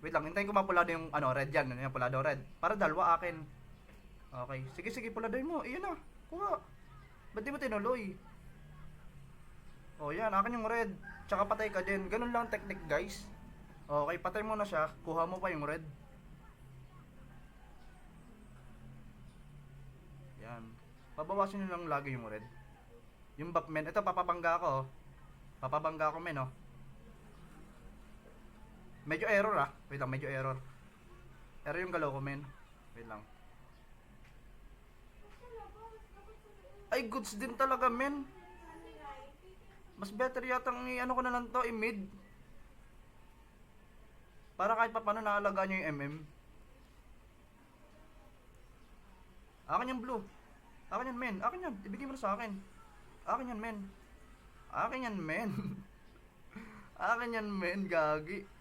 Wait lang, hintayin ko mapulado yung ano, red yan. Ano yung pulado red. Para dalawa akin. Okay. Sige, sige, puladoy mo. Iyan na. Kuha. Ba't di mo tinuloy? Oh, yan. Akin yung red. Tsaka patay ka din. Ganun lang ang technique, guys. Okay, patay mo na siya. Kuha mo pa yung red. Yan. Pabawasin nyo lang lagi yung red. Yung buff men. Ito, papabangga ko. oh. Papabangga ko men, oh. Medyo error ah. Wait lang, medyo error. Error yung galaw ko, men. Wait lang. Ay, goods din talaga, men. Mas better yata ang i-ano ko na lang to, i-mid. Para kahit pa paano naalagaan nyo yung MM. Akin yung blue. Akin yan, men. Akin yan. Ibigay mo na sa akin. Akin yan, men. Akin yan, men. Akin yan, men. Gagi.